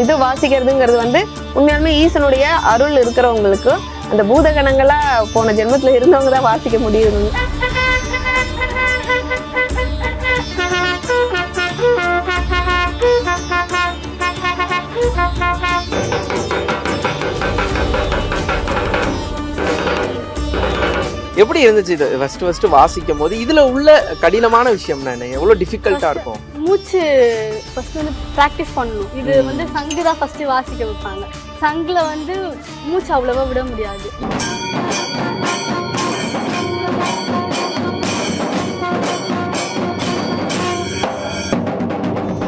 இது வாசிக்கிறதுங்கிறது வந்து உண்மையாலுமே ஈசனுடைய அருள் இருக்கிறவங்களுக்கு அந்த பூதகணங்களா போன ஜென்மத்துல இருந்தவங்க தான் வாசிக்க முடியும் எப்படி இருந்துச்சு இது? ஃபர்ஸ்ட் ஃபர்ஸ்ட் வாசிக்கும் போது இதுல உள்ள கடினமான விஷயம் என்ன? எவ்வளவு டிஃபிகல்ட்டா இருக்கும்? மூச்சு ஃபர்ஸ்ட் வந்து ப்ராக்டிஸ் பண்ணணும். இது வந்து சங்கு தான் ஃபர்ஸ்ட் வாசிக்க வைப்பாங்க. சங்குல வந்து மூச்சு அவ்வளவா விட முடியாது.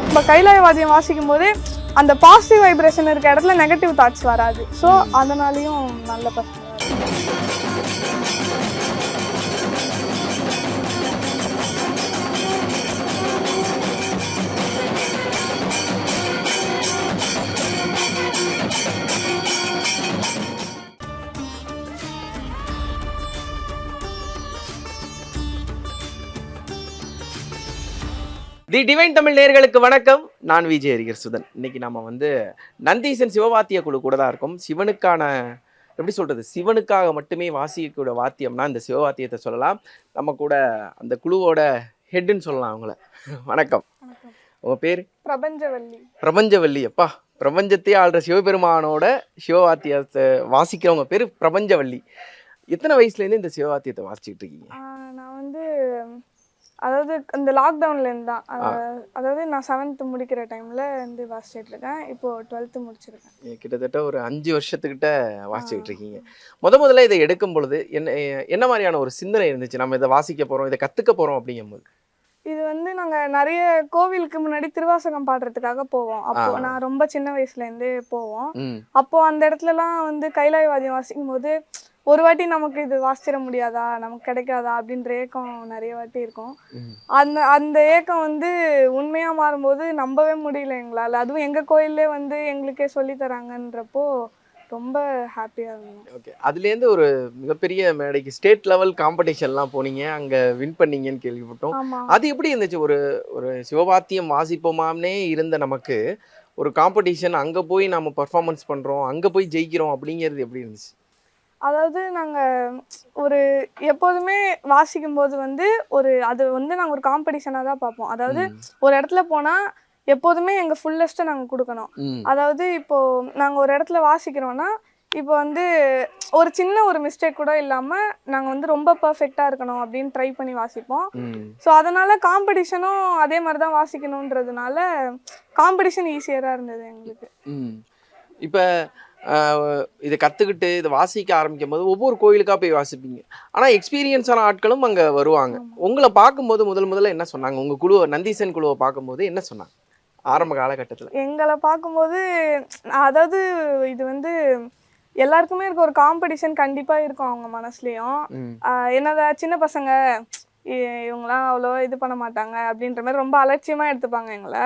இப்போ கைலாய வாத்தியம் வாசிக்கும் போது அந்த பாசிட்டிவ் வைப்ரேஷன் இருக்க இடத்துல நெகட்டிவ் தாட்ஸ் வராது. ஸோ அதனாலையும் நல்ல பசங்க தி டிவைன் தமிழ் நேயர்களுக்கு வணக்கம். நான் விஜய் ஹரிகர் சுதன் இன்னைக்கு நம்ம வந்து நந்தீசன் சிவவாத்திய குழு கூட தான் இருக்கோம். சிவனுக்கான எப்படி சொல்றது சிவனுக்காக மட்டுமே வாசிக்கக்கூடிய வாத்தியம்னா இந்த சிவவாத்தியத்தை சொல்லலாம். நம்ம கூட அந்த குழுவோட ஹெட்னு சொல்லலாம் அவங்கள. வணக்கம். உங்க பேர்? பிரபஞ்சவல்லி. பிரபஞ்சவல்லி அப்பா. பிரபஞ்சத்தையே ஆள்ற சிவபெருமானோட சிவவாத்தியத்தை வாசிக்கிறவங்க பேர் பிரபஞ்சவல்லி. எத்தனை வயசுலேருந்து இந்த சிவவாத்தியத்தை வாசிச்சுட்டு இருக்கீங்க? அதாவது இந்த லாக்டவுன்லேருந்து தான் அதாவது நான் செவன்த்து முடிக்கிற டைமில் வந்து வாசிச்சிட்டு இருக்கேன் இப்போது டுவெல்த்து முடிச்சிருக்கேன். கிட்டத்தட்ட ஒரு அஞ்சு வருஷத்துக்கிட்ட வாசிச்சுக்கிட்டு இருக்கீங்க. முத முதல்ல இதை எடுக்கும் பொழுது என்ன என்ன மாதிரியான ஒரு சிந்தனை இருந்துச்சு? நம்ம இதை வாசிக்க போறோம் இதை கத்துக்க போறோம் அப்படிங்கும்போது? இது வந்து நாங்கள் நிறைய கோவிலுக்கு முன்னாடி திருவாசகம் பாடுறதுக்காக போவோம். அப்போ. நான் ரொம்ப சின்ன வயசுலேருந்தே போவோம். அப்போ அந்த இடத்துலலாம் வந்து கைலாயவாதியம் வாசிக்கும் போது ஒரு வாட்டி நமக்கு இது வாசிச்சிட முடியாதா? நமக்கு கிடைக்காதா? அப்படின்ற ஏக்கம் நிறைய வாட்டி இருக்கும். அந்த அந்த ஏக்கம் வந்து உண்மையாக மாறும்போது நம்பவே முடியல எங்களால். அதுவும் எங்கள் கோயிலே வந்து எங்களுக்கே சொல்லி தராங்கன்றப்போ ரொம்ப ஹாப்பியாக இருந்தோம். ஓகே அதுலேருந்து ஒரு மிகப்பெரிய மேடைக்கு ஸ்டேட் லெவல் காம்படிஷன்லாம் போனீங்க. அங்க வின் பண்ணீங்கன்னு கேள்விப்பட்டோம். அது எப்படி இருந்துச்சு? ஒரு ஒரு சிவபாத்தியம் வாசிப்போமாம்னே இருந்த நமக்கு ஒரு காம்படிஷன் அங்க போய் நம்ம பர்ஃபார்மன்ஸ் பண்றோம் அங்க போய் ஜெயிக்கிறோம் அப்படிங்கிறது எப்படி இருந்துச்சு? அதாவது நாங்கள் ஒரு எப்போதுமே வாசிக்கும் போது வந்து ஒரு அது வந்து நாங்கள் ஒரு காம்படிஷனாக தான் பார்ப்போம். அதாவது. ஒரு இடத்துல போனால் எப்போதுமே எங்கள் ஃபுல்லஸ்ட்டை நாங்கள் கொடுக்கணும். அதாவது இப்போ நாங்கள் ஒரு இடத்துல வாசிக்கிறோம்னா இப்போ வந்து ஒரு சின்ன ஒரு மிஸ்டேக் கூட இல்லாமல் நாங்கள் வந்து ரொம்ப பர்ஃபெக்டாக இருக்கணும் அப்படின்னு ட்ரை பண்ணி வாசிப்போம். ஸோ அதனால காம்படிஷனும் அதே மாதிரி தான் வாசிக்கணுன்றதுனால காம்படிஷன் ஈஸியராக இருந்தது எங்களுக்கு. இப்போ இதை கற்றுக்கிட்டு இதை வாசிக்க ஆரம்பிக்கும் போது ஒவ்வொரு கோயிலுக்காக போய் வாசிப்பீங்க. ஆனால் எக்ஸ்பீரியன்ஸான ஆட்களும் அங்கே வருவாங்க. உங்களை பார்க்கும்போது முதல் முதல்ல என்ன சொன்னாங்க? உங்கள் குழுவை நந்தீசன் குழுவை பார்க்கும்போது என்ன சொன்னாங்க? ஆரம்ப காலகட்டத்தில். எங்களை பார்க்கும்போது அதாவது இது வந்து எல்லாருக்குமே இருக்க ஒரு காம்படிஷன் கண்டிப்பாக இருக்கும் அவங்க மனசுலேயும். ம். என்னதா சின்ன பசங்க இவங்களாம் அவ்வளோ இது பண்ண மாட்டாங்க அப்படின்ற மாதிரி ரொம்ப அலட்சியமாக எடுத்துப்பாங்க எங்களை.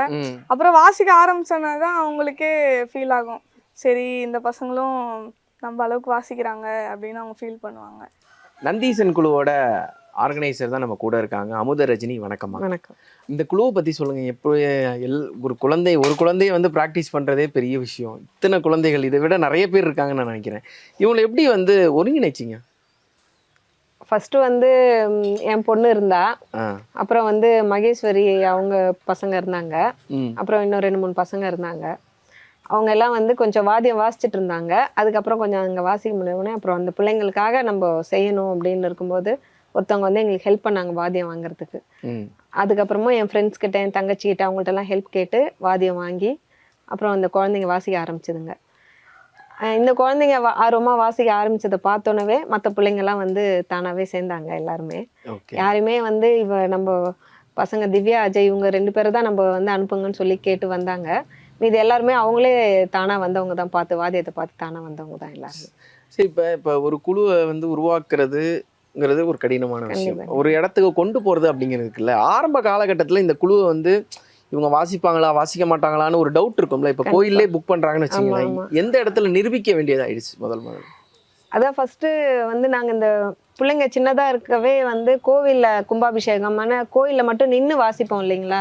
அப்புறம் வாசிக்க ஆரம்பிச்சோன்னா தான் அவங்களுக்கே ஃபீல் ஆகும். சரி இந்த பசங்களும் நம்ம அளவுக்கு வாசிக்கிறாங்க அப்படின்னு அவங்க ஃபீல் பண்ணுவாங்க. நந்தீசன் குழுவோட ஆர்கனைசர் தான் நம்ம கூட இருக்காங்க. அமுத ரஜினி வணக்கம்மா வணக்கம். இந்த குழுவை பற்றி சொல்லுங்க. எப்போ எல் ஒரு குழந்தை ஒரு குழந்தைய வந்து ப்ராக்டிஸ் பண்ணுறதே பெரிய விஷயம். இத்தனை குழந்தைகள் இதை விட நிறைய பேர் இருக்காங்கன்னு நான் நினைக்கிறேன். இவங்களை எப்படி வந்து ஒருங்கிணைச்சிங்க? ஃபர்ஸ்ட் வந்து என் பொண்ணு இருந்தா. அப்புறம் வந்து மகேஸ்வரி அவங்க பசங்க இருந்தாங்க. அப்புறம் இன்னும் ரெண்டு மூணு பசங்க இருந்தாங்க. அவங்க எல்லாம் வந்து கொஞ்சம் வாத்தியம் வாசிச்சுட்டு இருந்தாங்க. அதுக்கப்புறம் கொஞ்சம் அங்கே வாசிக்க முடியவுடனே அப்புறம் அந்த பிள்ளைங்களுக்காக நம்ம செய்யணும் அப்படின்னு இருக்கும்போது ஒருத்தவங்க வந்து எங்களுக்கு ஹெல்ப் பண்ணாங்க வாத்தியம் வாங்குறதுக்கு. அதுக்கப்புறமா என் ஃப்ரெண்ட்ஸ் கிட்ட என் தங்கச்சி கிட்ட அவங்கள்ட்ட எல்லாம் ஹெல்ப் கேட்டு வாத்தியம் வாங்கி அப்புறம் அந்த குழந்தைங்க வாசிக்க ஆரம்பிச்சதுங்க. இந்த குழந்தைங்க ஆர்வமா வாசிக்க ஆரம்பிச்சதை பார்த்தோன்னவே மற்ற பிள்ளைங்கெல்லாம் வந்து தானாவே சேர்ந்தாங்க எல்லாருமே. யாருமே வந்து இவ நம்ம பசங்க திவ்யா அஜய் இவங்க ரெண்டு பேரும் தான் நம்ம வந்து அனுப்புங்கன்னு சொல்லி கேட்டு வந்தாங்க. மீதி எல்லாருமே அவங்களே தானா வந்தவங்க தான் பார்த்து வாத்தியத்தை பார்த்து தானா வந்தவங்க தான் எல்லாரும். சரி இப்போ இப்போ ஒரு குழுவை வந்து உருவாக்குறதுங்கிறது ஒரு கடினமான விஷயம். ஒரு இடத்துக்கு கொண்டு போகிறது அப்படிங்கிறது இருக்குல்ல? ஆரம்ப காலகட்டத்தில் இந்த குழுவை வந்து இவங்க வாசிப்பாங்களா வாசிக்க மாட்டாங்களான்னு ஒரு டவுட் இருக்கும்ல? இப்போ. கோயிலே புக் பண்ணுறாங்கன்னு வச்சுங்களேன் ஆமா. எந்த இடத்துல நிரூபிக்க வேண்டியதாயிடுச்சு முதல் முதல் அதான் ஃபர்ஸ்ட் வந்து நாங்க இந்த பிள்ளைங்க சின்னதா இருக்கவே வந்து கோவில்ல கும்பாபிஷேகம் ஆனா கோயில்ல மட்டும் நின்று வாசிப்போம் இல்லைங்களா?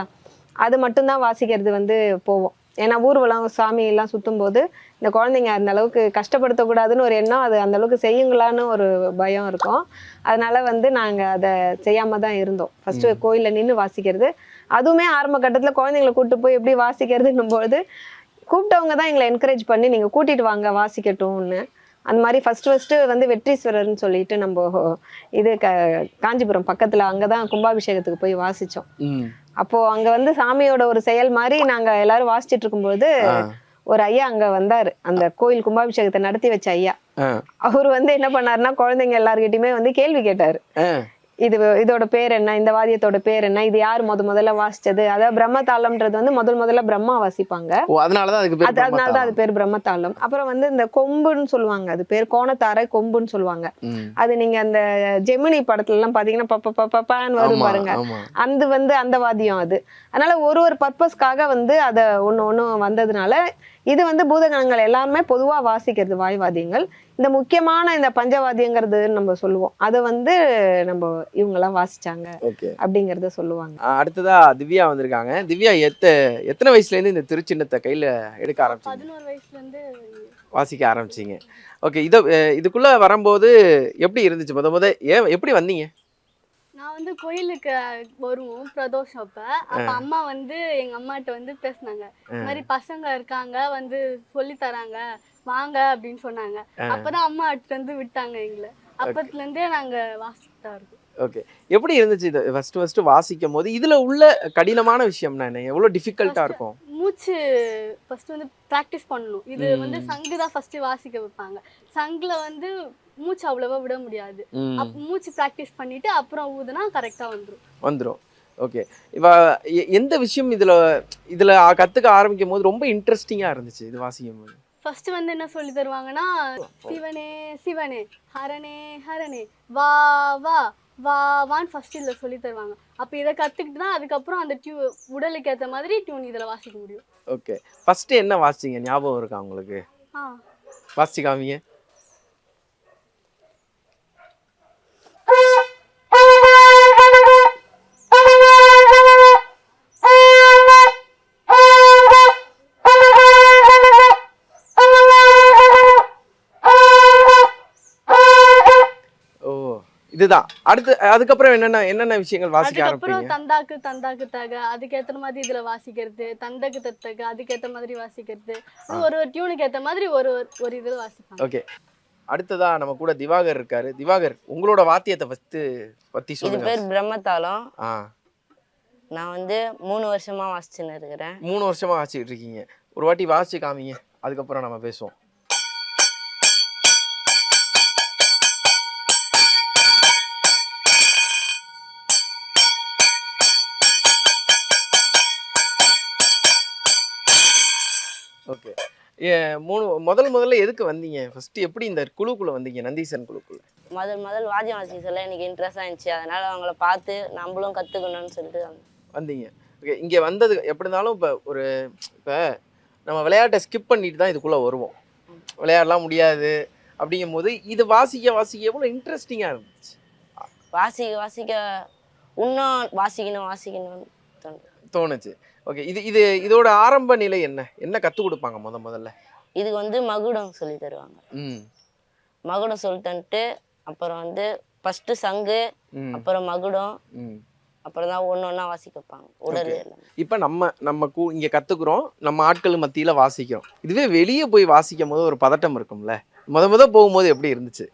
அது மட்டும்தான் வாசிக்கிறது வந்து போவோம். ஏன்னா ஊர்வலம் சாமி எல்லாம் சுத்தும் போது இந்த குழந்தைங்க அந்த அளவுக்கு கஷ்டப்படுத்தக்கூடாதுன்னு ஒரு எண்ணம் அது அந்த அளவுக்கு செய்யுங்களான்னு ஒரு பயம் இருக்கும். அதனால வந்து நாங்க அதை செய்யாம தான் இருந்தோம். ஃபர்ஸ்ட் கோயில்ல நின்று வாசிக்கிறது. அதுவுமே ஆரம்ப கட்டத்துல குழந்தைங்களை கூட்டு போய் எப்படி வாசிக்கிறதுன்னும் பொழுது கூப்பிட்டவங்க தான் எங்களை என்கரேஜ் பண்ணி நீங்க கூட்டிட்டு வாங்க வாசிக்கட்டும்னு. அந்த மாதிரி ஃபர்ஸ்ட் ஃபர்ஸ்ட் வந்து வெட்ரீஸ்வரர்னு சொல்லிட்டு நம்ம இது க காஞ்சிபுரம் பக்கத்துல அங்கதான் கும்பாபிஷேகத்துக்கு போய் வாசிச்சோம். ம். அப்போ அங்க வந்து சாமியோட ஒரு செயல் மாதிரி நாங்க எல்லாரும் வாசிச்சிட்டு இருக்கும்போது. ஒரு ஐயா அங்க வந்தாரு அந்த கோயில் கும்பாபிஷேகத்தை நடத்தி வச்ச ஐயா. அவர் வந்து என்ன பண்ணாருன்னா குழந்தைங்க எல்லார்கிட்டயுமே வந்து கேள்வி கேட்டாரு. இது இதோட பேர் என்ன? இந்த வாத்தியத்தோட பேர் என்ன? இது யார் முத முதல்ல வாசிச்சது? அதாவது பிரம்மதாளம்ன்றது வந்து முதல் முதல்ல பிரம்மா வாசிப்பாங்க. அதனாலதான் அதுக்கு பேர் அது பேர் பிரம்மதாளம். அப்புறம் வந்து இந்த கொம்புன்னு சொல்லுவாங்க. அது பேர் கோணத்தாரை கொம்புன்னு சொல்லுவாங்க. அது நீங்க அந்த ஜெமினி படத்துல எல்லாம் பாத்தீங்கன்னா பப்ப பப்பான்னு வரும் பாருங்க. அந்த வந்து அந்த வாத்தியம் அது. அதனால ஒரு ஒரு பர்பஸ்க்காக வந்து அதை ஒன்று ஒன்று வந்ததுனால இது வந்து பூதகணங்கள் எல்லாருமே பொதுவா வாசிக்கிறது வாய்வாதியங்கள். இந்த முக்கியமான இந்த பஞ்சவாத்தியங்கிறது நம்ம சொல்லுவோம். அதை வந்து நம்ம இவங்கெல்லாம் வாசிச்சாங்க அப்படிங்கறத சொல்லுவாங்க. அடுத்ததா திவ்யா வந்திருக்காங்க. திவ்யா எத்த எத்தனை வயசுல இருந்து இந்த திருச்சின்னத்தை கையில எடுக்க ஆரம்பிச்சீங்க? பதினோரு வயசுல இருந்து வாசிக்க ஆரம்பிச்சீங்க. ஓகே இத இதுக்குள்ள வரும்போது எப்படி இருந்துச்சு? முத முத ஏன் எப்படி வந்தீங்க? நான் வந்து கோயிலுக்கு வருவோம் பிரதோஷம் அப்ப. அப்ப அம்மா வந்து எங்க அம்மாட்ட வந்து பேசுனாங்க. இந்த மாதிரி பசங்க இருக்காங்க வந்து சொல்லி தராங்க. வாங்க அப்படின்னு சொன்னாங்க. அப்பதான் அம்மா அடுத்து வந்து விட்டாங்க எங்களை. அப்பத்துல இருந்தே நாங்க வாசிட்டா இருக்கோம். ஓகே. எப்படி இருந்துச்சு இது? ஃபர்ஸ்ட் ஃபர்ஸ்ட் வாசிக்கும் போது இதுல உள்ள கடினமான விஷயம்னா என்ன? எவ்வளவு டிஃபிகல்ட்டா இருக்கும்? மூச்சு ஃபர்ஸ்ட் வந்து ப்ராக்டிஸ் பண்ணணும். இது வந்து சங்கு தான் ஃபர்ஸ்ட் வாசிக்க வைப்பாங்க. சங்குல வந்து மூச்சு அவ்வளவா விட முடியாது. மூச்சு ப்ராக்டிஸ் பண்ணிட்டு அப்புறம் ஊதுனா கரெக்டா வந்துரும். வந்துரும். ஓகே எ- எந்த விஷயம் இதுல இதுல கத்துக்க ஆரம்பிக்கும் போது ரொம்ப இன்ட்ரெஸ்டிங்கா இருந்துச்சு இது வாசிக்கும் போது ஃபர்ஸ்ட் வந்து என்ன சொல்லி தருவாங்கன்னா சிவனே சிவனே ஹரனே ஹரனே வா வா வா வான்னு ஃபர்ஸ்ட் இதில் சொல்லி தருவாங்க. அப்போ இதை கற்றுக்கிட்டு தான் அதுக்கப்புறம் அந்த டியூ உடலுக்கு ஏற்ற மாதிரி டியூன் இதில் வாசிக்க முடியும். ஓகே ஃபர்ஸ்ட் என்ன வாசிச்சீங்க? ஞாபகம் இருக்கா உங்களுக்கு? ஆ. வாசிச்சு காமிங்க ஓ இதுதான். அடுத்து அதுக்கப்புறம் என்னென்ன என்னென்ன விஷயங்கள் வாசிக்க ஆரம்பிப்பீங்க? தந்தாக்கு தந்தாக்கு தக அதுக்கேற்ற மாதிரி இதில் வாசிக்கிறது தந்தக்கு தத்தக்கு அதுக்கேற்ற மாதிரி வாசிக்கிறது. ஒரு ஒரு டியூனுக்கு ஏற்ற மாதிரி ஒரு ஒரு- ஒரு இதில் வாசிப்பாங்க. ஓகே. அடுத்ததா நம்ம கூட திவாகர் இருக்காரு. திவாகர் உங்களோட வாத்தியத்தை ஃபர்ஸ்ட் பத்தி இது சொல்லுங்க. பேர் பிரம்மதாளம். ஆ. நான் வந்து மூணு வருஷமா வாசிச்சுன்னு இருக்கிறேன். மூணு வருஷமா வாசிக்கிட்டு இருக்கீங்க. ஒரு வாட்டி வாசிச்சு காமிங்க அதுக்கப்புறம் நம்ம பேசுவோம். ஓகே. மூணு முதல் முதல்ல எதுக்கு வந்தீங்க? ஃபர்ஸ்ட் எப்படி இந்த குழுக்குள்ள வந்தீங்க? நந்தீசன் குழுக்குள்ள? முதல் முதல் வாத்தியம் சொல்ல எனக்கு இன்ட்ரெஸ்டாக இருந்துச்சு. அதனால அவங்கள பார்த்து நம்மளும் கற்றுக்கணும்னு சொல்லிட்டு. வந்தீங்க. ஓகே இங்கே வந்தது எப்படி இருந்தாலும் இப்போ ஒரு இப்போ நம்ம விளையாட்டை ஸ்கிப் பண்ணிட்டு தான் இதுக்குள்ளே வருவோம். விளையாடலாம் முடியாது. அப்படிங்கும்போது இது வாசிக்க வாசிக்க எவ்வளோ இன்ட்ரெஸ்டிங்காக இருந்துச்சு? வாசிக்க வாசிக்க இன்னும் வாசிக்கணும் வாசிக்கணும்னு தோணுது. தோணுச்சு. ஓகே இது இது இதோட ஆரம்ப நிலை என்ன? என்ன கற்றுக் கொடுப்பாங்க முத முதல்ல? இதுக்கு வந்து மகுடம் சொல்லி தருவாங்க. ம். மகுடம் சொல்லி தந்துட்டு அப்புறம் வந்து ஃபஸ்ட்டு சங்கு அப்புறம் மகுடம் அப்புறம் தான் ஒன்று ஒன்றா வாசிக்க வைப்பாங்க. உடல் இப்போ நம்ம நம்ம கூ இங்கே கற்றுக்குறோம் நம்ம ஆட்கள் மத்தியில் வாசிக்கிறோம். இதுவே வெளியே போய் வாசிக்கும் போது ஒரு பதட்டம் இருக்கும்ல? முத முத போகும்போது எப்படி இருந்துச்சு?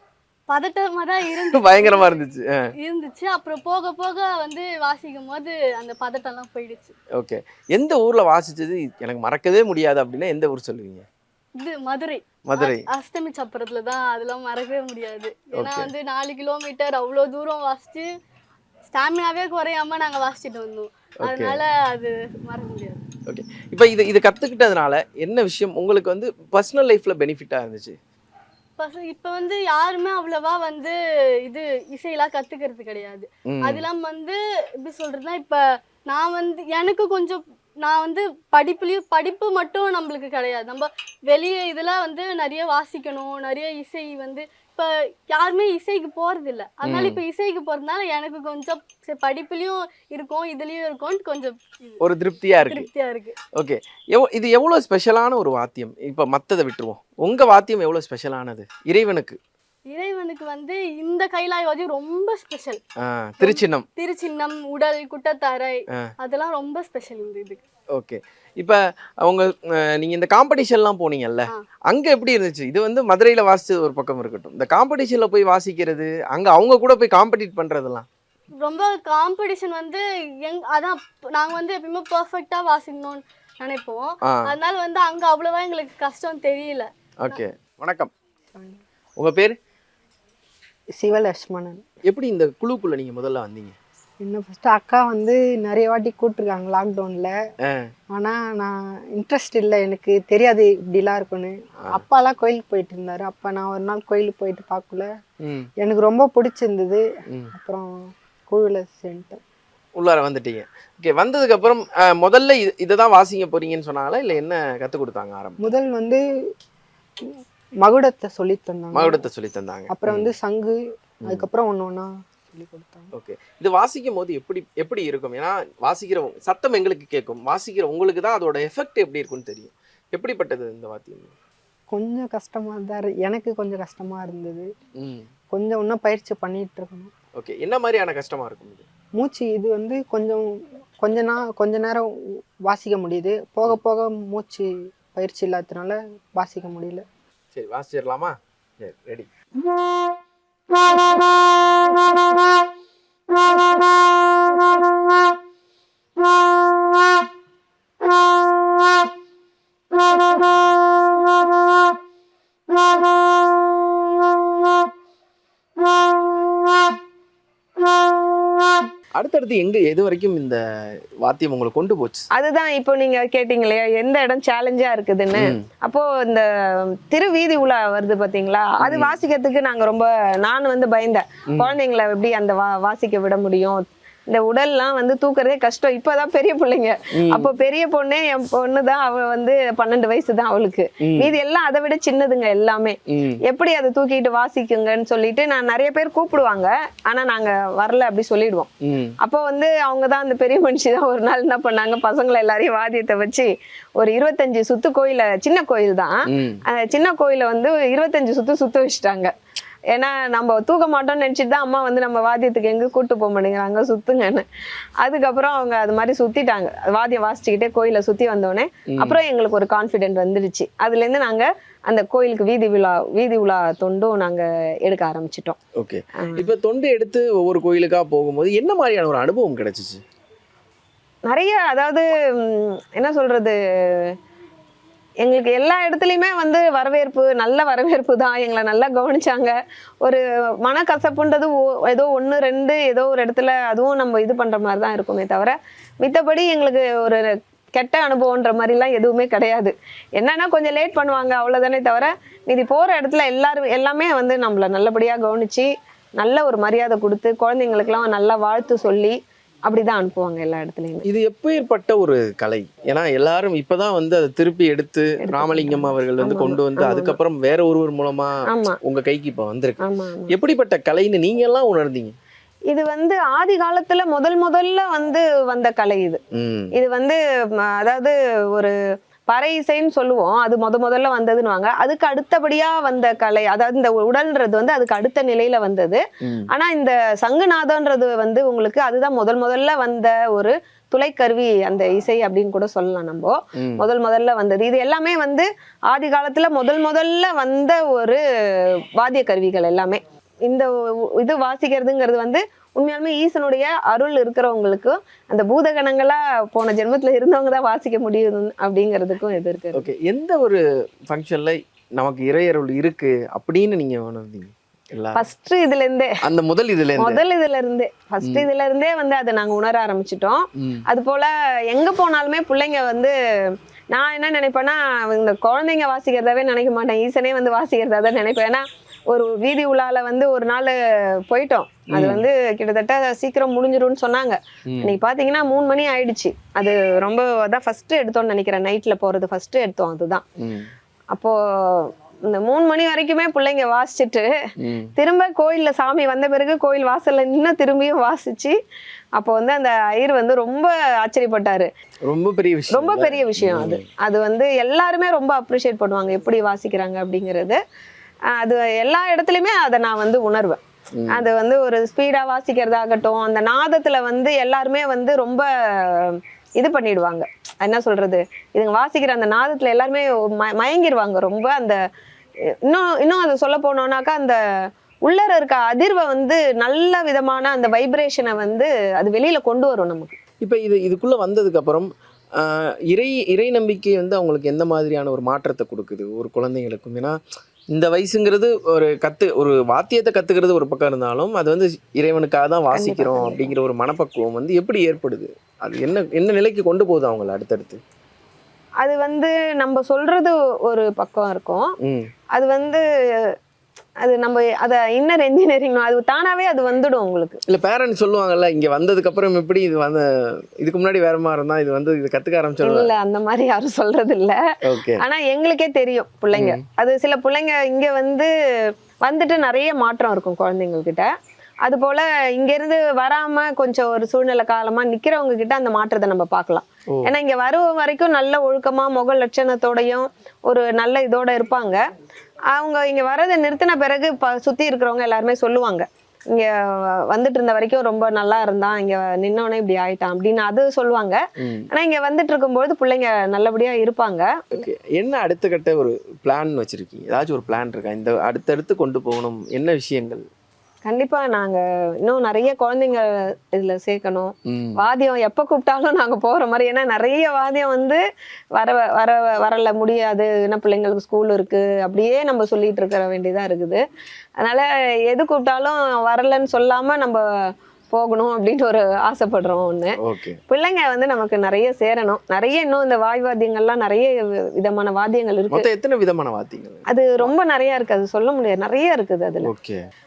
பதட்டமாக தான் இருந்து பயங்கரமா இருந்துச்சு இருந்துச்சு. அப்புறம் போக போக வந்து வாசிக்கும் போது அந்த பதட்டம்லாம் போயிடுச்சு. ஓகே. எந்த ஊர்ல வாசிச்சது? எனக்கு மறக்கவே முடியாது அப்படின்னா எந்த ஊர் சொல்லுவீங்க? இது மதுரை. மதுரை. அஷ்டமி சப்பரத்துல தான் அதெல்லாம் மறக்கவே முடியாது. ஏன்னா. வந்து நாலு கிலோமீட்டர் அவ்வளோ தூரம் வாசிச்சு ஸ்டாமினாவே குறையாம நாங்க வாசிச்சுட்டு வந்தோம். அதனால அது மறக்க முடியாது. ஓகே. இப்போ இது இது கத்துக்கிட்டதுனால என்ன விஷயம் உங்களுக்கு வந்து பர்சனல் லைஃப்ல பெனிஃபிட்டா இருந்துச்சு? பசங்க இப்ப வந்து யாருமே அவ்வளவா வந்து இது இசையெல்லாம் கத்துக்கிறது கிடையாது. ம், அது இல்லாம வந்து எப்படி சொல்றதுன்னா இப்ப நான் வந்து எனக்கு கொஞ்சம் நான் வந்து படிப்புலயும் படிப்பு மட்டும் நம்மளுக்கு கிடையாது. நம்ம வெளியே இதுல வந்து நிறைய வாசிக்கணும் நிறைய இசை வந்து இப்ப யாருமே இசைக்கு போறது இல்ல அதனால இப்ப இசைக்கு போறதுனால எனக்கு கொஞ்சம் சரி, படிப்புலயும் இருக்கும் இதுலயும் இருக்கும்னு கொஞ்சம் ஒரு திருப்தியா இருக்கு. திருப்தியா இருக்கு. ஓகே. எவ் இது எவ்வளோ ஸ்பெஷலான ஒரு வாத்தியம்? இப்போ மற்றதை விட்டுருவோம். உங்க வாத்தியம் எவ்வளோ ஸ்பெஷலானது இறைவனுக்கு. இறைவனுக்கு வந்து இந்த கைலாயவாதி ரொம்ப ஸ்பெஷல் திருச்சின்னம். திருச்சின்னம் உடல் குட்டத்தாரை. அதெல்லாம் ரொம்ப ஸ்பெஷல் இந்த இதுக்கு ஓகே. இப்போ அவங்க அஹ், நீங்க இந்த காம்படிஷன்லாம் போனீங்கல்ல. அங்க எப்படி இருந்துச்சு? இது வந்து மதுரையில வாசிச்சது ஒரு பக்கம் இருக்கட்டும். இந்த காம்படிஷன்ல போய் வாசிக்கிறது அங்க அவங்க கூட போய் காம்படிட் பண்றதெல்லாம். ரொம்ப காம்படிஷன் வந்து எங் அதான் ப- நாங்க வந்து எப்பயுமே பெர்ஃபெக்ட்டா வாசிக்கணும்னு நினைப்போம். அதனால வந்து அங்க அவ்வளவா எங்களுக்கு கஷ்டம் தெரியல. ஓகே. வணக்கம். உங்க பேர்? சிவலட்சுமணன். எப்படி இந்த குழுக்குள்ள நீங்க முதல்ல வந்தீங்க? இன்னும் ஃபஸ்ட்டு அக்கா வந்து நிறைய வாட்டி கூப்பிட்ருக்காங்க லாக்டவுனில். ஆனால் நான் இன்ட்ரெஸ்ட் இல்லை எனக்கு தெரியாது இப்படிலாம் இருக்குன்னு. அப்பாலாம் கோயிலுக்கு போயிட்டு இருந்தாரு. அப்போ நான் ஒரு நாள் கோயிலுக்கு போயிட்டு பார்க்கல. எனக்கு ரொம்ப பிடிச்சிருந்தது. அப்புறம் குழுவில் சேர்ந்துட்டேன். உள்ளார வந்துட்டீங்க. ஓகே வந்ததுக்கு அப்புறம் அஹ், முதல்ல இது இதை தான் வாசிக்க போறீங்கன்னு சொன்னாங்களா? இல்லை என்ன கற்றுக் கொடுத்தாங்க ஆரம்பம் முதல் வந்து மகுடத்தை சொல்லி தந்தாங்க. மகுடத்தை சொல்லி தந்தாங்க. அப்புறம் வந்து சங்கு அதுக்கப்புறம் ஒன்று ஒன்றா சொல்லி கொடுத்தாங்க. ஓகே. இது வாசிக்கும் போது எப்படி எப்படி இருக்கும்? ஏன்னா வாசிக்கிறவங்க சத்தம் எங்களுக்கு கேட்கும். வாசிக்கிற உங்களுக்கு தான் அதோட எஃபெக்ட் எப்படி இருக்கும்னு தெரியும். எப்படிப்பட்டது இந்த வாத்தியம் கொஞ்சம் கஷ்டமாக தான் எனக்கு கொஞ்சம் கஷ்டமாக இருந்தது. கொஞ்சம் இன்னும் பயிற்சி பண்ணிட்டு இருக்கணும். ஓகே. என்ன மாதிரியான கஷ்டமா இருக்கும் இது? மூச்சு இது வந்து கொஞ்சம் கொஞ்ச நாள் கொஞ்ச நேரம் வாசிக்க முடியுது. போக போக மூச்சு பயிற்சி இல்லாததுனால வாசிக்க முடியல. சரி வாசிச்சிடலாமா சரி ரெடி Thank you. அடுத்தடுத்து எங்க எது வரைக்கும் இந்த வாத்தியம் உங்களை கொண்டு போச்சு அதுதான் இப்போ நீங்க கேட்டீங்க இல்லையா எந்த இடம் சேலஞ்சா இருக்குதுன்னு. அப்போ இந்த திருவீதி உலா வருது பாத்தீங்களா அது. வாசிக்கிறதுக்கு நாங்க ரொம்ப நான் வந்து பயந்தேன். குழந்தைங்களை எப்படி அந்த வா வாசிக்க விட முடியும் இந்த உடல்லாம் வந்து தூக்குறதே கஷ்டம். இப்பதான் பெரிய பிள்ளைங்க. அப்போ பெரிய பொண்ணே என் பொண்ணு தான் அவ வந்து பன்னெண்டு வயசு தான் அவளுக்கு. மீதி எல்லாம் அதை விட சின்னதுங்க எல்லாமே. எப்படி அதை தூக்கிட்டு வாசிக்குங்கன்னு சொல்லிட்டு நான் நிறைய பேர் கூப்பிடுவாங்க. ஆனா நாங்க வரல அப்படி சொல்லிடுவோம். அப்போ வந்து அவங்க தான் அந்த பெரிய மனுஷி தான் ஒரு நாள் என்ன பண்ணாங்க? பசங்களை எல்லாரையும் வாத்தியத்தை வச்சு ஒரு இருபத்தஞ்சு சுத்து கோயில சின்ன கோயில் தான் சின்ன கோயில வந்து இருபத்தஞ்சு சுத்து சுத்த வச்சுட்டாங்க. ஏன்னா நம்ம தூக்க மாட்டோம்னு நினைச்சிட்டு தான் அம்மா வந்து நம்ம வாத்தியத்துக்கு எங்க கூட்டு போக மாட்டேங்கிறாங்க. சுத்துங்கன்னு. அதுக்கப்புறம் அவங்க அது மாதிரி சுத்திட்டாங்க. வாத்தியம் வாசிச்சுக்கிட்டே கோயிலை சுத்தி வந்தோடனே. அப்புறம் எங்களுக்கு ஒரு கான்ஃபிடென்ட் வந்துடுச்சு. அதுல இருந்து நாங்க அந்த கோயிலுக்கு வீதி விழா வீதி உலா தொண்டும் நாங்க எடுக்க ஆரம்பிச்சிட்டோம். ஓகே. இப்ப தொண்டு எடுத்து ஒவ்வொரு கோயிலுக்கா போகும்போது என்ன மாதிரியான ஒரு அனுபவம் கிடைச்சிச்சு? நிறைய அதாவது என்ன சொல்றது? எங்களுக்கு எல்லா இடத்துலையுமே வந்து வரவேற்பு நல்ல வரவேற்பு தான். எங்களை நல்லா கவனிச்சாங்க. ஒரு மனக்கசப்புன்றது ஓ- ஏதோ ஒன்று ரெண்டு ஏதோ ஒரு இடத்துல அதுவும் நம்ம இது பண்ணுற மாதிரி தான் இருக்குமே தவிர மித்தபடி எங்களுக்கு ஒரு கெட்ட அனுபவன்ற மாதிரிலாம் எதுவுமே கிடையாது. என்னன்னா கொஞ்சம் லேட் பண்ணுவாங்க அவ்வளோதானே தவிர மீதி போகிற இடத்துல எல்லாரும் எல்லாமே வந்து நம்மளை நல்லபடியாக கவனிச்சு நல்ல ஒரு மரியாதை கொடுத்து குழந்தைங்களுக்கெல்லாம் நல்லா வாழ்த்து சொல்லி அப்படிதான் அனுப்புவாங்க எல்லா இடத்துலையுமே. இது எப்பேற்பட்ட ஒரு கலை? ஏன்னா எல்லாரும் இப்பதான் வந்து அதை திருப்பி எடுத்து ராமலிங்கம் அவர்கள் வந்து கொண்டு வந்து. அதுக்கப்புறம் வேற ஒருவர் மூலமா உங்க கைக்கு இப்ப வந்திருக்கு. எப்படிப்பட்ட கலைன்னு நீங்க எல்லாம் உணர்ந்தீங்க? இது வந்து ஆதி காலத்துல முதல் முதல்ல வந்து வந்த கலை இது. இது வந்து அதாவது ஒரு பறை இசைன்னு சொல்லுவோம். அது முத முதல்ல வந்ததுன்னுவாங்க. அதுக்கு அடுத்தபடியா வந்த கலை அதாவது இந்த உடல்ன்றது வந்து அதுக்கு அடுத்த நிலையில வந்தது. ஆனா இந்த சங்குநாதன்றது வந்து உங்களுக்கு அதுதான் முதல் முதல்ல வந்த ஒரு துளைக்கருவி அந்த இசை அப்படின்னு கூட சொல்லலாம் நம்ம. முதல் முதல்ல வந்தது. இது எல்லாமே வந்து ஆதி காலத்துல முதல் முதல்ல வந்த ஒரு வாத்திய கருவிகள் எல்லாமே. இந்த இது வாசிக்கிறதுங்கிறது வந்து உண்மையாலுமே ஈசனுடைய அருள் இருக்கிறவங்களுக்கு அந்த பூதகணங்களா போன ஜென்மத்துல இருந்தவங்க தான் வாசிக்க முடியும் அப்படிங்கிறதுக்கும் இது இருக்கு. ஓகே எந்த ஒரு ஃபங்க்ஷன்ல நமக்கு இறையருள் இருக்கு அப்படின்னு நீங்க உணர்ந்தீங்க? ஃபர்ஸ்ட் இதுல இருந்தே அந்த முதல் இதுல இருந்து முதல் இதுல இருந்தே ஃபர்ஸ்ட். இதுல இருந்தே வந்து அதை நாங்க உணர ஆரம்பிச்சிட்டோம். அது போல எங்க போனாலுமே பிள்ளைங்க வந்து நான் என்ன நினைப்பேன்னா இந்த குழந்தைங்க வாசிக்கிறதாவே நினைக்க மாட்டேன். ஈசனே வந்து வாசிக்கிறதா தான் நினைப்பேன். ஏன்னா ஒரு வீதி உலால வந்து ஒரு நாள் போயிட்டோம் அது. வந்து கிட்டத்தட்ட சீக்கிரம் முடிஞ்சிரும்னு சொன்னாங்க. இன்னைக்கு பாத்தீங்கன்னா மூணு மணி ஆயிடுச்சு அது ரொம்ப அதான் ஃபர்ஸ்ட் எடுத்தோம்னு நினைக்கிறேன் நைட்ல போறது ஃபர்ஸ்ட் எடுத்தோம் அதுதான். அப்போ இந்த மூணு மணி வரைக்குமே பிள்ளைங்க வாசிச்சுட்டு. திரும்ப கோயில்ல சாமி வந்த பிறகு கோயில் வாசல்ல நின்று திரும்பியும் வாசிச்சு அப்போ வந்து அந்த ஐயர் வந்து ரொம்ப ஆச்சரியப்பட்டாரு ரொம்ப பெரிய விஷயம் ரொம்ப? பெரிய விஷயம் அது அது வந்து எல்லாருமே ரொம்ப அப்ரிஷியேட் பண்ணுவாங்க எப்படி வாசிக்கிறாங்க அப்படிங்கிறது அது எல்லா இடத்துலையுமே அதை நான் வந்து உணர்வேன். அது வந்து ஒரு ஸ்பீடா வாசிக்கிறதாகட்டும் அந்த நாதத்துல வந்து எல்லாருமே வந்து ரொம்ப இது பண்ணிடுவாங்க. என்ன சொல்றது? இதுங்க வாசிக்கிற அந்த நாதத்துல எல்லாருமே ம- மயங்கிருவாங்க ரொம்ப அந்த இன்னும் இன்னும் அது சொல்ல போனோம்னாக்கா அந்த உள்ளர இருக்க அதிர்வை வந்து நல்ல விதமான அந்த வைப்ரேஷனை வந்து அது வெளியில கொண்டு வரும் நமக்கு. இப்போ இது இதுக்குள்ள வந்ததுக்கு அப்புறம் இறை இறை நம்பிக்கை வந்து அவங்களுக்கு எந்த மாதிரியான ஒரு மாற்றத்தை கொடுக்குது? ஒரு குழந்தைங்களுக்கும் ஏன்னா இந்த வயசுங்கிறது ஒரு கத்து ஒரு வாத்தியத்தை கத்துக்கிறது ஒரு பக்கம் இருந்தாலும் அது வந்து இறைவனுக்காக தான் வாசிக்கிறோம். அப்படிங்கிற ஒரு மனப்பக்குவம் வந்து எப்படி ஏற்படுது? அது என்ன என்ன நிலைக்கு கொண்டு போகுது அவங்கள அடுத்தடுத்து? அது வந்து நம்ம சொல்றது ஒரு பக்கம் இருக்கும். அது வந்து அது நம்ம அதை இன்னர் என்ஜினியரிங் அது தானாவே அது வந்துடும் உங்களுக்கு. இல்ல பேரண்ட்ஸ் சொல்லுவாங்கல்ல இங்க வந்ததுக்கு அப்புறம் எப்படி இது வந்து இதுக்கு முன்னாடி வேற மாதிரி இருந்தா இது வந்து இது கத்துக்க ஆரம்பிச்சிடல இல்ல அந்த மாதிரி யாரும் சொல்றது இல்ல ஆனா எங்களுக்கே தெரியும் பிள்ளைங்க. அது சில பிள்ளைங்க இங்க வந்து வந்துட்டு நிறைய மாற்றம் இருக்கும் குழந்தைங்கக்கிட்ட அது போல இங்க இருந்து வராம கொஞ்சம் ஒரு சூழ்நிலை காலமா நிக்கிறவங்க கிட்ட அந்த மாற்றத்தை நம்ம பார்க்கலாம். ஏன்னா இங்க வரும் வரைக்கும் நல்ல ஒழுக்கமா முக லட்சணத்தோடையும் ஒரு நல்ல இதோட இருப்பாங்க. அவங்க இங்க வரதை நிறுத்தின பிறகு ப- சுத்தி இருக்கிறவங்க எல்லாருமே சொல்லுவாங்க. இங்க வந்துட்டு இருந்த வரைக்கும் ரொம்ப நல்லா இருந்தான் இங்க நின்னோடனே இப்படி ஆயிட்டான் அப்படின்னு அது சொல்லுவாங்க. ம். ஆனா இங்க வந்துட்டு இருக்கும்போது பிள்ளைங்க நல்லபடியா இருப்பாங்க. என்ன அடுத்த கட்ட ஒரு பிளான் வச்சிருக்கீங்க? ஏதாச்சும் ஒரு பிளான் இருக்கா? இந்த அடுத்தடுத்து கொண்டு போகணும். என்ன விஷயங்கள்? கண்டிப்பா நாங்க இன்னும் நிறைய குழந்தைங்க இதுல சேர்க்கணும். வாத்தியம் எப்ப கூப்பிட்டாலும் நாங்க போற மாதிரி ஏன்னா நிறைய வாத்தியம் வந்து வர வர வரல முடியாது. ஏன்னா பிள்ளைங்களுக்கு ஸ்கூல் இருக்கு. அப்படியே நம்ம சொல்லிட்டு இருக்கிற வேண்டியதா இருக்குது. அதனால எது கூப்பிட்டாலும் வரலன்னு சொல்லாம நம்ம போகணும் அப்படின்ட்டு ஒரு ஆசைப்படுறோம் ஒண்ணு. ஓகே. பிள்ளைங்க வந்து நமக்கு நிறைய சேரணும். நிறைய இன்னும் இந்த வாய் வாத்தியங்கள்லாம் நிறைய விதமான வாத்தியங்கள் இருக்கு. எத்தனை விதமான வாத்தியங்கள்? அது ரொம்ப நிறைய இருக்கு. அது சொல்ல முடியாது. நிறைய இருக்குது அதுல.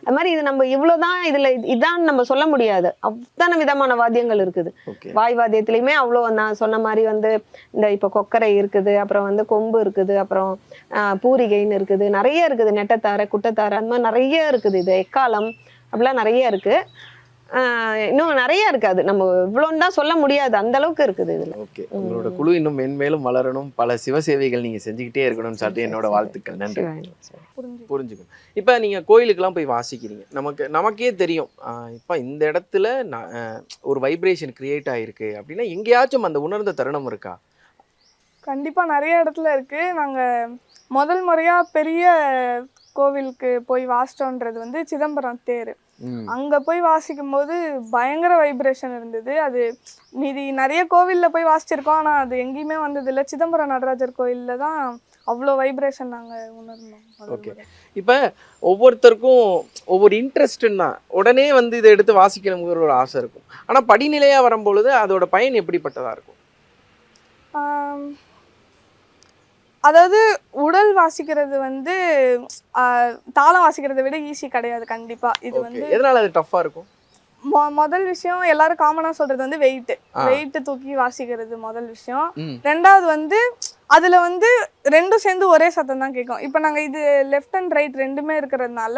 அது மாதிரி இது நம்ம இவ்வளவுதான் இதுல இது- இதான் நம்ம சொல்ல முடியாது. அத்தனை விதமான வாத்தியங்கள் இருக்குது. வாய் வாத்தியத்திலயுமே அவ்வளோ நான் சொன்ன மாதிரி வந்து இந்த இப்போ கொக்கரை இருக்குது அப்புறம் வந்து கொம்பு இருக்குது அப்புறம் ஆஹ், பூரிகைன்னு இருக்குது. நிறைய இருக்குது. நெட்டத்தாரை குட்டத்தாரை அந்த மாதிரி நிறைய இருக்குது இது. எக்காலம் அப்படிலாம் நிறைய இருக்கு. ஆஹ், இன்னும் நிறைய இருக்கு அது நம்ம இவ்வளோன்னு தான் சொல்ல முடியாது. அந்த அளவுக்கு இருக்குது இதுல. ஓகே. உங்களோட குழு இன்னும் மென்மேலும் வளரணும். பல சிவ சேவைகள் நீங்க செஞ்சுக்கிட்டே இருக்கணும்னு சொல்லிட்டு என்னோட வாழ்த்துக்கள். நன்றி. புரிஞ்சு புரிஞ்சுக்கணும். இப்போ நீங்கள் கோயிலுக்கெல்லாம் போய் வாசிக்கிறீங்க. நமக்கு நமக்கே தெரியும். இப்போ இந்த இடத்துல ஒரு வைப்ரேஷன் கிரியேட் ஆகிருக்கு அப்படின்னா எங்கேயாச்சும் அந்த உணர்ந்த தருணம் இருக்கா? கண்டிப்பா நிறைய இடத்துல இருக்கு. நாங்க முதல் முறையா பெரிய கோவிலுக்கு போய் வாசிச்சோன்றது வந்து சிதம்பரம் தேர். அங்க போய் வாசிக்கும் போது பயங்கர வைப்ரேஷன் இருந்தது. அது மீதி நிறைய கோவில்ல போய் வாசிச்சிருக்கோம். ஆனா அது எங்கேயுமே வந்தது இல்ல சிதம்பரம் நடராஜர் கோயில்ல தான் அவ்வளோ வைப்ரேஷன் நாங்க உணர்ந்தோம். முறை. இப்போ ஒவ்வொருத்தருக்கும் ஒவ்வொரு இன்ட்ரெஸ்ட்னா தான் உடனே வந்து இதை எடுத்து வாசிக்கணுங்கிற ஒரு ஆசை இருக்கும். ஆனால் படிநிலையாக வரும்பொழுது அதோட பயன் எப்படிப்பட்டதாக இருக்கும்? அதாவது உடல் வாசிக்கிறது வந்து தாளம் வாசிக்கிறதை விட ஈஸி கிடையாது கண்டிப்பா. இது வந்து எதனால அது டஃப்பாக இருக்கும்? முதல் விஷயம் எல்லாரும் காமனா சொல்றது வந்து வெயிட். வெயிட் தூக்கி வாசிக்கிறது முதல் விஷயம். ரெண்டாவது வந்து அதுல வந்து ரெண்டும் சேர்ந்து ஒரே சத்தம் தான் கேட்கும் இப்போ நாங்க இது லெஃப்ட் அண்ட் ரைட் ரெண்டுமே இருக்கிறதுனால.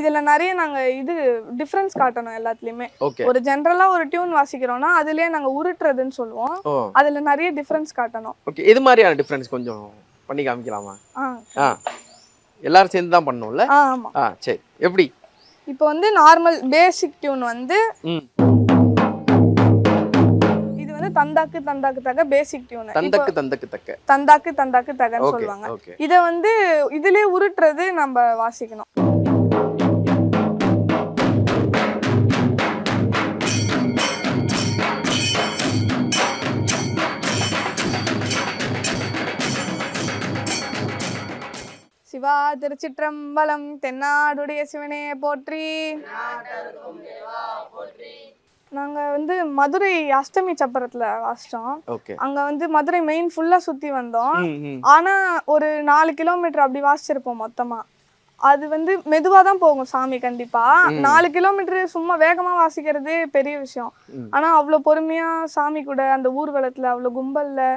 இதுல நிறைய நாங்க இது டிஃப்ரென்ஸ் காட்டணும் எல்லாத்துலயுமே. ஒரு ஜென்ரலா ஒரு டியூன் வாசிக்கிறோம்னா அதுலயே நாங்க உருட்டுறதுன்னு சொல்லுவோம். அதுல நிறைய டிஃப்ரென்ஸ் காட்டணும். ஓகே எது மாதிரியான டிஃப்ரென்ஸ் கொஞ்சம் பண்ணி காமிக்கலாமா? ஆ எல்லாரும் சேர்ந்து தான் பண்ணணும்ல? ஆ சரி. எப்படி? இப்போ வந்து நார்மல் பேசிக் டியூன் வந்து இது வந்து தந்தாக்கு தந்தாக்கு தக பேசிக் டியூன் தந்தக்கு தந்தக்கு தக்க. தந்தாக்கு தந்தாக்கு தகன்னு சொல்லுவாங்க. இத வந்து இதுலயே உருட்டுறது நம்ம வாசிக்கணும். சிவா திருச்சிற்றம்பலம் தென்னாடுடைய சிவனே போற்றி. நாங்க வந்து மதுரை அஷ்டமி சப்பரத்துல வாசிச்சோம். அங்க வந்து மதுரை மெயின் ஃபுல்லா சுத்தி வந்தோம். ஆனா ஒரு நாலு கிலோமீட்டர் அப்படி வாசிச்சிருப்போம் மொத்தமா. அது வந்து மெதுவா தான் போகும் சாமி கண்டிப்பா. நாலு கிலோமீட்டர் சும்மா வேகமா வாசிக்கிறது பெரிய விஷயம். ஆனா அவ்வளோ பொறுமையா சாமி கூட அந்த ஊர்வலத்துல அவ்வளோ கும்பல்ல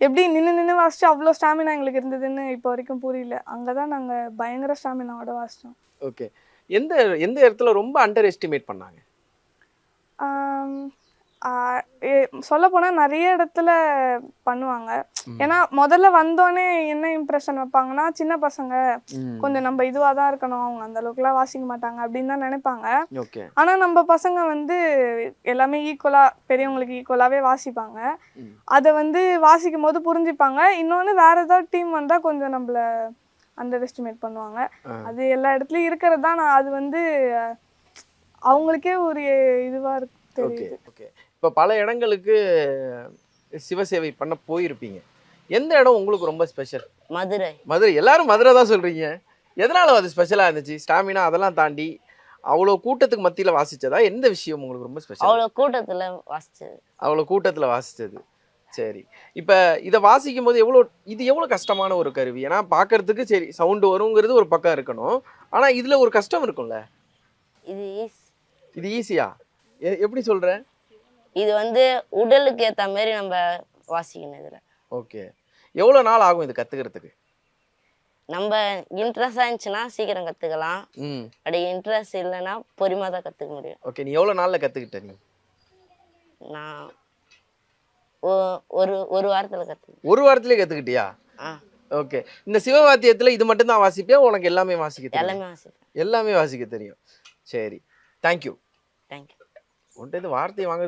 எப்படி நின்று நின்று வாசிச்சு அவ்வளோ ஸ்டாமினா எங்களுக்கு இருந்ததுன்னு இப்போ வரைக்கும் புரியல. அங்கதான் நாங்க பயங்கர ஸ்டாமினாவோட வாசிச்சோம். ஓகே எந்த எந்த இடத்துல ரொம்ப அண்டர் எஸ்டிமேட் பண்ணாங்க சொல்ல போனா நிறைய இடத்துல பண்ணுவாங்க. ஏன்னா முதல்ல வந்தோடனே என்ன இம்ப்ரெஷன் வைப்பாங்கன்னா சின்ன பசங்க கொஞ்சம் நம்ம இதுவாக தான் இருக்கணும். அவங்க அந்த அளவுக்குலாம் வாசிக்க மாட்டாங்க அப்படின்னு தான் நினைப்பாங்க. ஓகே. ஆனா நம்ம பசங்க வந்து எல்லாமே ஈக்குவலா பெரியவங்களுக்கு ஈக்குவலாவே வாசிப்பாங்க. அதை வந்து வாசிக்கும் போது புரிஞ்சுப்பாங்க. இன்னொன்னு வேற ஏதாவது டீம் வந்தா கொஞ்சம் நம்மள அண்டர் எஸ்டிமேட் பண்ணுவாங்க. அது எல்லா இடத்துலயும் இருக்கிறது தான். நான் அது வந்து அவங்களுக்கே ஒரு இதுவா இருக்கு ஓகே தெரியுது. ஓகே. இப்போ பல இடங்களுக்கு சிவசேவை பண்ண போயிருப்பீங்க. எந்த இடம் உங்களுக்கு ரொம்ப ஸ்பெஷல் மதுரை. மதுரை. எல்லாரும் மதுரை தான் சொல்றீங்க. எதனால அது ஸ்பெஷலா இருந்துச்சு? ஸ்டாமினா அதெல்லாம் தாண்டி அவ்வளோ கூட்டத்துக்கு மத்தியில வாசிச்சதா? எந்த விஷயம் உங்களுக்கு ரொம்ப ஸ்பெஷல் அவ்வளோ கூட்டத்துல வாசிச்சது. அவ்வளோ கூட்டத்துல வாசிச்சது. சரி. இப்போ இதை வாசிக்கும் போது எவ்வளோ இது எவ்வளோ கஷ்டமான ஒரு கருவி? ஏன்னா பார்க்கறதுக்கு சரி சவுண்டு வருங்கிறது ஒரு பக்கம் இருக்கணும். ஆனா இதுல ஒரு கஷ்டம் இருக்கும்ல? இது ஈஸ் இது ஈஸியா எப்படி சொல்ற? இது வந்து உடலுக்கு ஏத்த மாதிரி நம்ம வாசிக்கணும் இதுல. ஓகே. எவ்வளோ நாள் ஆகும் இது கத்துக்கிறதுக்கு? நம்ம இன்ட்ரெஸ்ட் இருந்துச்சுன்னா சீக்கிரம் கத்துக்கலாம். ம். அப்படி இன்ட்ரெஸ்ட் இல்லைன்னா பொறுமையாக தான் கத்துக்க முடியும். ஓகே நீ எவ்வளோ நாளில் கற்றுக்கிட்ட நீ? நான் ஒரு ஒரு வாரத்துல கத்துக்க ஒரு வாரத்திலே கற்றுக்கிட்டியா ஆ. ஓகே. இந்த சிவவாத்தியத்தில் இது மட்டும் தான் வாசிப்பியா? உனக்கு எல்லாமே வாசிக்க தெரியும்? எல்லாமே வாசிப்பேன். எல்லாமே வாசிக்க தெரியும். சரி. தேங்க்யூ தேங்க்யூ உன்ட்டு வார்த்தையை வாங்க